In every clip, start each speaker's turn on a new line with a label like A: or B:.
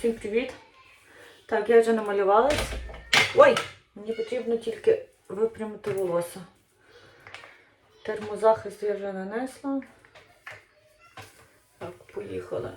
A: Усім привіт! Так, я вже намалювалась. Ой! Мені потрібно тільки випрямити волосся. Термозахист я вже нанесла. Так, поїхали.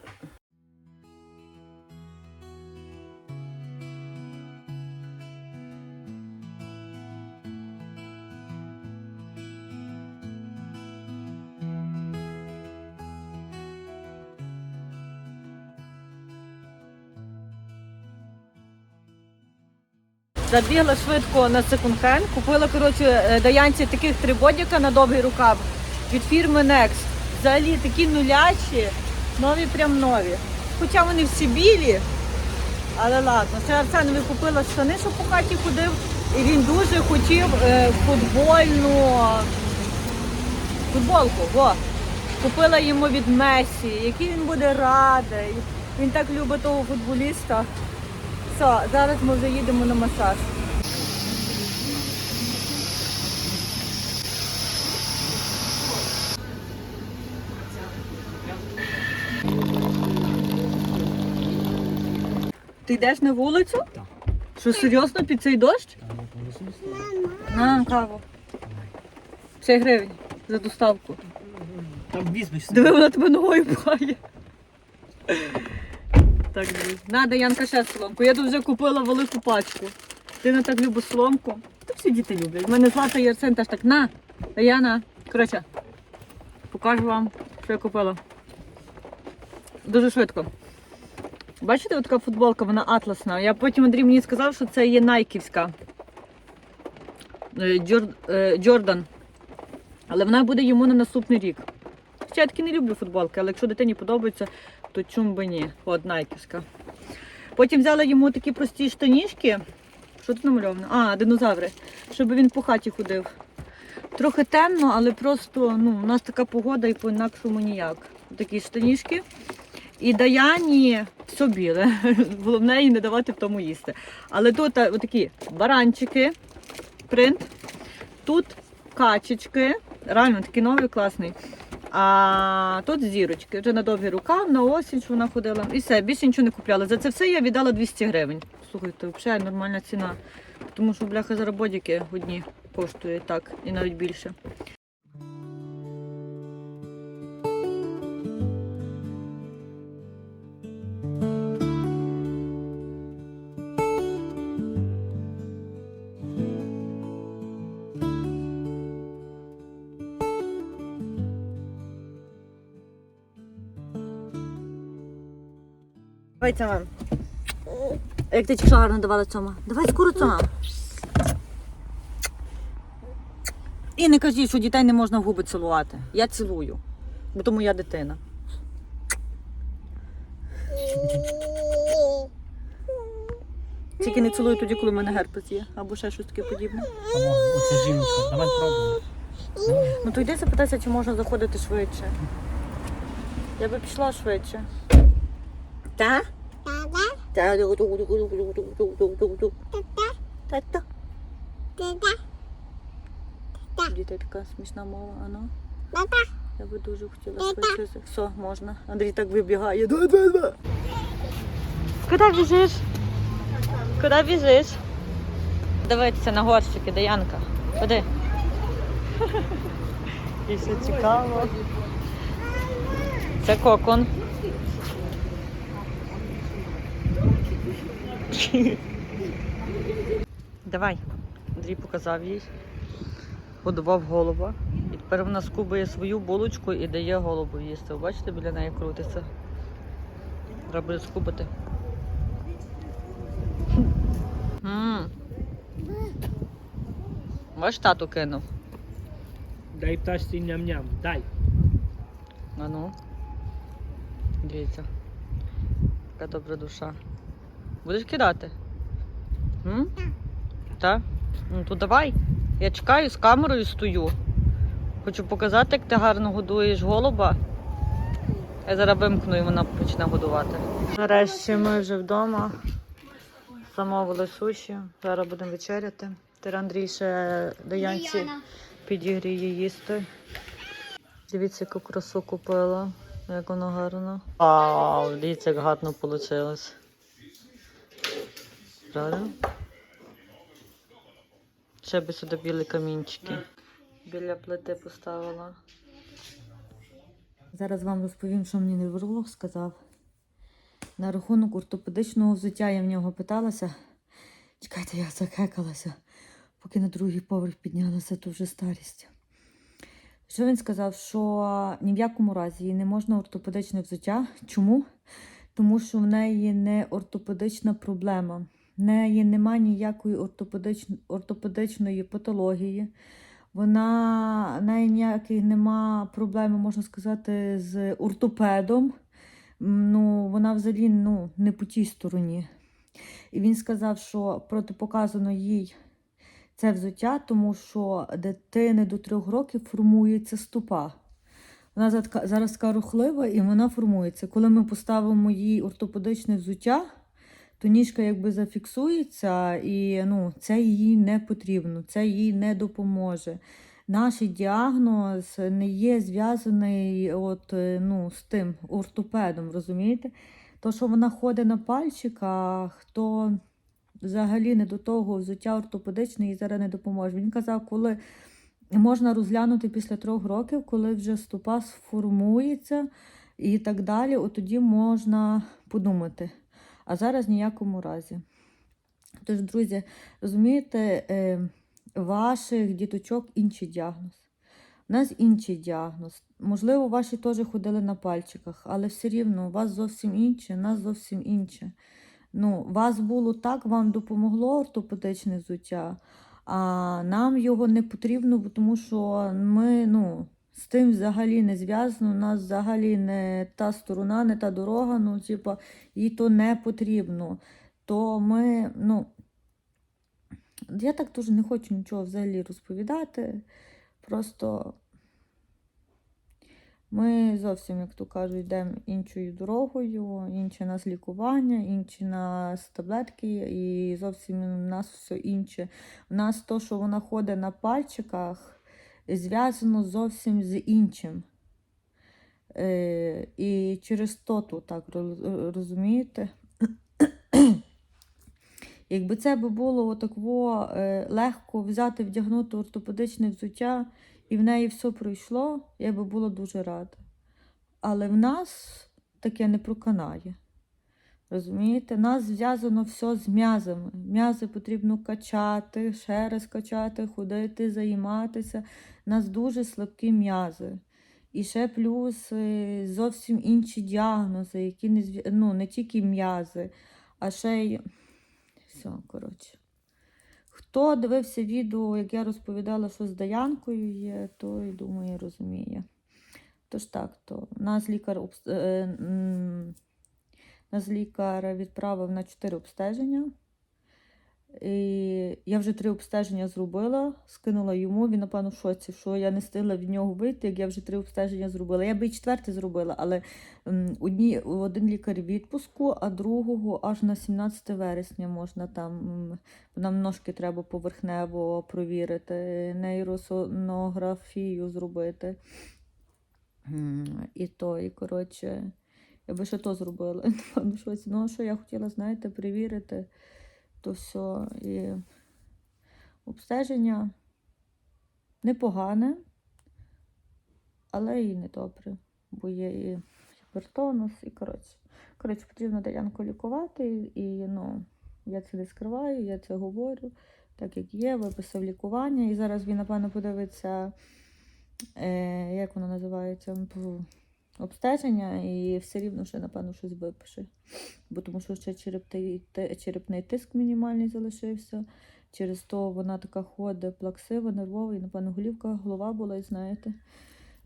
A: Забігла швидко на секонд-хенд, купила коротше, е, Даянці таких три бодіка на довгий рукав від фірми Next. Взагалі такі нулячі, нові прям нові. Хоча вони всі білі, але ладно. Це Арсенові купила штани, що по хаті ходив, і він дуже хотів е, футбольну футболку. Во. Купила йому від Месі, який він буде радий. Він так любить того футболіста. Все, зараз ми вже їдемо на масаж. Ти йдеш на вулицю?
B: Так.
A: Що серйозно під цей дощ? На каву. 5 гривень за доставку.
B: Там візьмеш.
A: Диви, вона тебе ногою пхає. Так, друзі. На, Янка ще соломку. Я тут вже купила велику пачку. Ти не так любиш соломку? Та всі діти люблять. У мене Злата і Арсен теж так. На, Даяна. Коротше, покажу вам, що я купила. Дуже швидко. Бачите, от така футболка, вона атласна. Я потім Андрій мені сказав, що це є найківська. Е, е, Джордан. Але вона буде йому на наступний рік. Я таки не люблю футболки, але якщо дитині подобається, то чому би ні? От найківська. Потім взяла йому такі прості штанішки. Що тут намальовано? А, динозаври. Щоб він по хаті ходив. Трохи темно, але просто ну, у нас така погода і по-інакшому ніяк. Такі штанішки. І Даяні все біле. Головне їй не давати в тому їсти. Але тут такі баранчики, принт. Тут качечки. Реально такий новий класний. А тут зірочки. Вже на довгі рукав, на осінь, що вона ходила. І все, більше нічого не купляла. За це все я віддала 200 гривень. Слухайте, взагалі нормальна ціна. Тому що бляха заработіки одні коштує так і навіть більше. Давай цьому. Як ти тільки гарно давала цьому. Давай скоро цьому. І не кажіть, що дітей не можна в губи цілувати. Я цілую. Бо то моя дитина. Тільки не цілую тоді, коли в мене герпес є, або ще щось таке подібне.
B: Оця жінка. Давай пробуємо.
A: Ну то йди запитайся, чи можна заходити швидше. Я би пішла швидше. Та? Та. Та-та. Дітей така смішна мова, а ну. Я би дуже хотіла швидше. Все, можна. Андрій так вибігає. Куди біжиш? Куди біжиш? Дивитися на горщики, Даянка. Куди? І все цікаво. Це кокон. Давай. Андрій показав їй. Годував голуба. І тепер вона скубує свою булочку і дає голубу їсти. Ви Бачите, біля неї крутиться. Треба буде скубати. М. Бач, тату кинув.
B: Дай пташці ням-ням. Дай.
A: А ну. Дивіться. Яка добра душа. Будеш кидати? М? Так? Ну то давай. Я чекаю, з камерою стою. Хочу показати, як ти гарно годуєш голуба. Я зараз вимкну і вона почне годувати. Нарешті ми вже вдома. Замовили суші. Зараз будемо вечеряти. Тепер Андрій ще Даянці підігріє їсти. Дивіться, яку красу купила. Як воно гарно. Вау, дивіться, як гарно вийшло. Правда? Ще би сюди білі камінчики. Біля плити поставила. Зараз вам розповім, що мені невролог сказав. На рахунок ортопедичного взуття я в нього питалася. Чекайте, я закекалася, поки на другий поверх піднялася, то вже старість. Що він сказав, що ні в якому разі не можна ортопедичне взуття. Чому? Тому що в неї не ортопедична проблема. Неї немає ніякої ортопедич... ортопедичної патології. Вона в неї ніяких нема проблеми, можна сказати, з ортопедом. Ну, вона взагалі ну, не по тій стороні. І він сказав, що протипоказано їй це взуття, тому що дитини до трьох років формується стопа. Вона зараз така рухлива і вона формується. Коли ми поставимо їй ортопедичне взуття, то ніжка якби зафіксується, і ну, це їй не потрібно, це їй не допоможе. Наш діагноз не є зв'язаний от, е, ну, з тим ортопедом, розумієте? То, що вона ходить на пальчиках, то взагалі не до того взуття ортопедичне їй зараз не допоможе. Він казав, коли можна розглянути після трьох років, коли вже стопа сформується і так далі, от тоді можна подумати. А зараз ніякому разі. Тож, друзі, розумієте, е, ваших діточок інший діагноз. У нас інший діагноз. Можливо, ваші теж ходили на пальчиках, але все рівно у вас зовсім інше, у нас зовсім інше. Ну, вас було так, вам допомогло ортопедичне взуття, а нам його не потрібно, тому що ми ну, з тим взагалі не зв'язано, у нас взагалі не та сторона, не та дорога, ну, типа, їй то не потрібно. То ми, ну, я так дуже не хочу нічого взагалі розповідати. Просто ми зовсім, як то кажуть, йдемо іншою дорогою, інше нас лікування, інші у нас таблетки, і зовсім у нас все інше. У нас то, що вона ходить на пальчиках, зв'язано зовсім з іншим. Е, і через то тут так розумієте. Якби це було отакво е, легко взяти, вдягнути ортопедичне взуття, і в неї все пройшло, я би була дуже рада. Але в нас таке не проканає. Розумієте? Нас зв'язано все з м'язами. М'язи потрібно качати, ще раз качати, ходити, займатися. Нас дуже слабкі м'язи. І ще плюс е, зовсім інші діагнози, які не, ну, не тільки м'язи, а ще й. Все, коротше. Хто дивився відео, як я розповідала, що з Даянкою є, той, думаю, розуміє. Тож так, то нас лікар, обс- е, нас лікар відправив на 4 обстеження. І я вже три обстеження зробила, скинула йому. Він, напевно, в шоці, що я не встигла від нього вийти, як я вже три обстеження зробила. Я би і четверте зробила, але одні, один лікар відпуску, а другого аж на 17 вересня можна там. Нам ножки треба поверхнево провірити, нейросонографію зробити. І то, і коротше, я би ще то зробила. Напевно, щось. Ну, що я хотіла, знаєте, перевірити, то все. І обстеження непогане, але і не добре, бо є і гіпертонус, і коротше. Коротше, потрібно Даянку лікувати, і ну, я це не скриваю, я це говорю, так як є, виписав лікування. І зараз він, напевно, подивиться, е, як воно називається, обстеження, і все рівно ще, напевно, щось випише. Бо тому що ще черепний, тиск мінімальний залишився. Через то вона така ходить плаксива, нервова, і, напевно, голівка, голова була, і знаєте.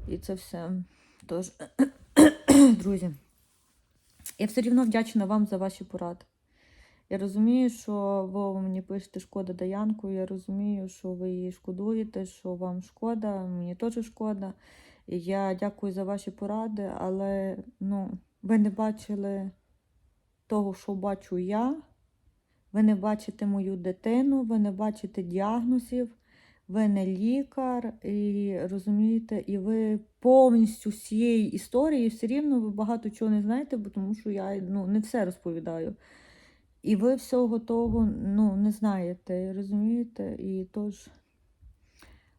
A: І це все. Тож, друзі, я все рівно вдячна вам за ваші поради. Я розумію, що ви мені пишете шкода Даянку, я розумію, що ви її шкодуєте, що вам шкода, мені теж шкода. Я дякую за ваші поради, але ну, ви не бачили того, що бачу я. Ви не бачите мою дитину, ви не бачите діагнозів, ви не лікар, і розумієте, і ви повністю цієї історії все рівно ви багато чого не знаєте, бо тому що я ну, не все розповідаю. І ви всього того ну, не знаєте, розумієте? І тож,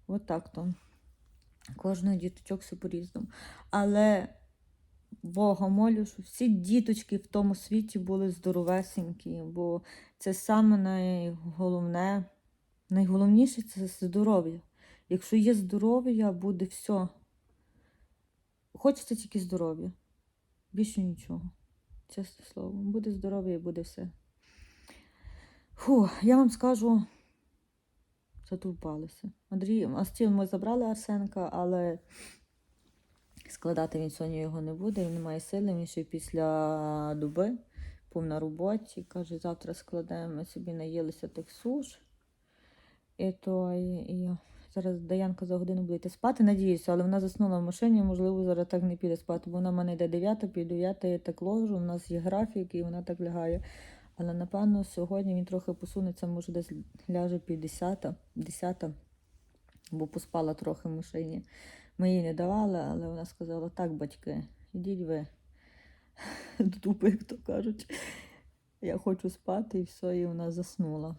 A: от так то. Кожного діточок все по-різному. Але Бога молю, щоб всі діточки в тому світі були здоровесенькі, бо це саме найголовне, найголовніше це здоров'я. Якщо є здоров'я, буде все. Хочеться тільки здоров'я. Більше нічого. Чесне слово. Буде здоров'я і буде все. Фу, я вам скажу, затовпалися. Андрій, а стіл ми забрали Арсенка, але складати він сьогодні його не буде, він не має сили, він ще після доби був на роботі. Каже, завтра складемо, собі наїлися тих суш. І то і зараз Даянка за годину буде йти спати, надіюся, але вона заснула в машині, можливо, зараз так не піде спати, бо вона в мене йде 9, пів 9, я так ложу, у нас є графік, і вона так лягає. Але напевно сьогодні він трохи посунеться, може десь ляже пів 10, 10, бо поспала трохи в машині. Ми їй не давали, але вона сказала: так, батьки, ідіть ви додому, як то кажуть. Я хочу спати, і все, і вона заснула.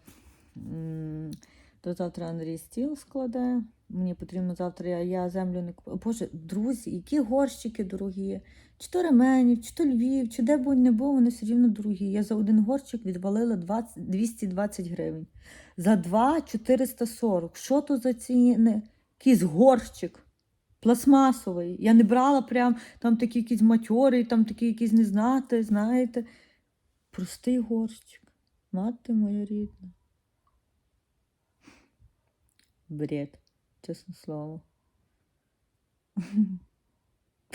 A: То завтра Андрій стіл складе. Мені потрібно завтра, я, я землю не купую. Боже, друзі, які горщики дорогі. Чи то Ременів, чи то Львів, чи де будь не було, вони все рівно дорогі. Я за один горщик відвалила 20, 220 гривень. За два 440. Що то за ціни? Якийсь горщик пластмасовий. Я не брала прям там такі якісь матьори, там такі якісь не знати, знаєте. Простий горщик. Мати моя рідна. Бред, чесне слово.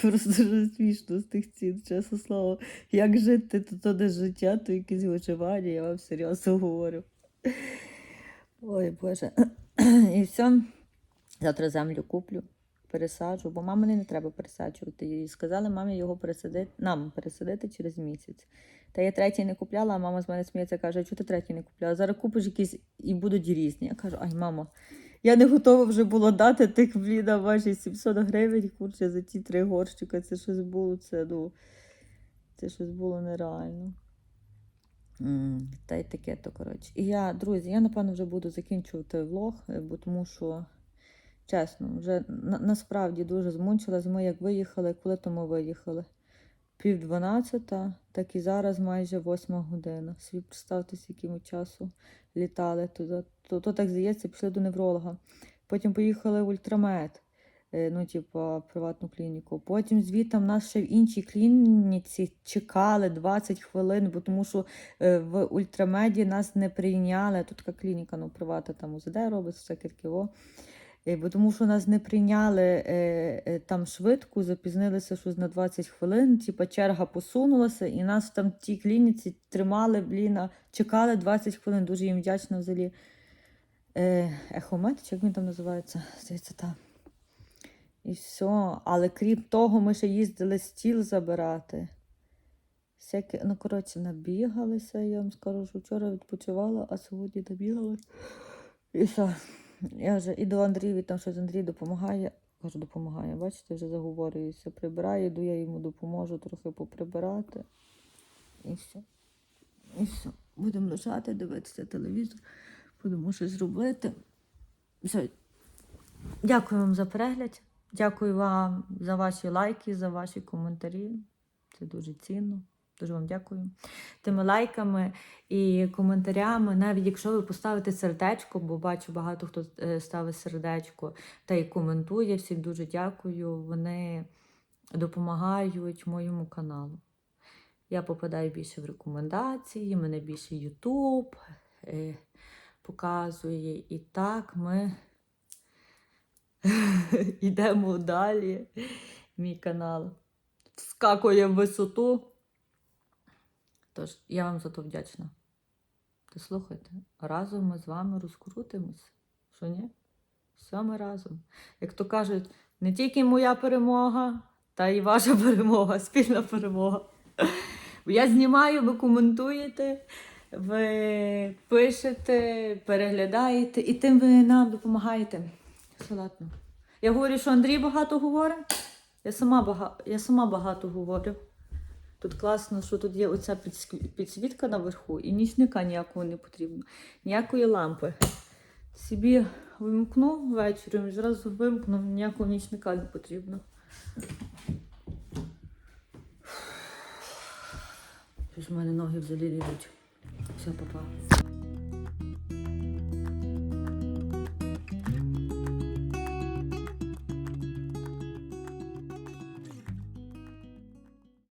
A: Просто дуже смішно з тих цін, чесне слово. Як жити, то то не життя, то якесь виживання, я вам серйозно говорю. Ой, Боже. І все. Завтра землю куплю, пересаджу, бо мамі не треба пересаджувати. І сказали мамі його пересадити, нам пересадити через місяць. Та я третій не купляла, а мама з мене сміється, каже, чого ти третій не купляла? Зараз купиш якісь і будуть різні. Я кажу, ай, мамо, я не готова вже було дати тих бліда ваші 700 гривень, курче, за ті три горщика. Це щось було, це, ну, це щось було нереально. М, Та й таке то, коротше. І я, друзі, я напевно вже буду закінчувати влог, е, бо тому що, чесно, вже на, насправді дуже змучилась. Ми як виїхали, коли то ми виїхали? Пів дванадцята, так і зараз майже восьма година. Собі представте, скільки ми часу літали туди. То, то так здається, пішли до невролога. Потім поїхали в ультрамед, е, ну, типу, приватну клініку. Потім звідти нас ще в іншій клініці чекали 20 хвилин, бо тому що е, в ультрамеді нас не прийняли. Тут така клініка, ну, привата там УЗД робить, все кірківо. Е, Бо тому що нас не прийняли е, е, там швидко, запізнилися щось на 20 хвилин, типа черга посунулася, і нас там в тій клініці тримали, блін, чекали 20 хвилин. Дуже їм вдячна взагалі. Е, ехомет, чи як він там називається? Здається, так. І все. Але крім того, ми ще їздили стіл забирати. Всяке, ну, коротше, набігалися, я вам скажу, що вчора відпочивала, а сьогодні набігалася. І все. Я вже іду Андрієві, там щось Андрій допомагає. Кажу, допомагає. Бачите, вже заговорююся. Прибираю, йду, я йому допоможу трохи поприбирати. І все. І все. Будемо лежати, дивитися телевізор, будемо щось робити. Все. Дякую вам за перегляд. Дякую вам за ваші лайки, за ваші коментарі. Це дуже цінно. Дуже вам дякую. Тими лайками і коментарями, навіть якщо ви поставите сердечко, бо бачу багато хто е, ставить сердечко та й коментує. Всім дуже дякую. Вони допомагають моєму каналу. Я попадаю більше в рекомендації, мене більше YouTube е, показує. І так ми йдемо далі. Мій канал вскакує в висоту. Тож я вам за то вдячна. Та слухайте, разом ми з вами розкрутимося. Що ні? Все ми разом. Як то кажуть, не тільки моя перемога, та й ваша перемога, спільна перемога. Я знімаю, ви коментуєте, ви пишете, переглядаєте, і тим ви нам допомагаєте. Салатно. Я говорю, що Андрій багато говорить. Я сама, бага... я сама багато говорю. Тут класно, що тут є оця підсвітка наверху, і нічника ніякого не потрібно, ніякої лампи. Собі вимкну ввечері, і зразу вимкну, ніякого нічника не потрібно. Щось в мене ноги взагалі лізуть. Все, папа.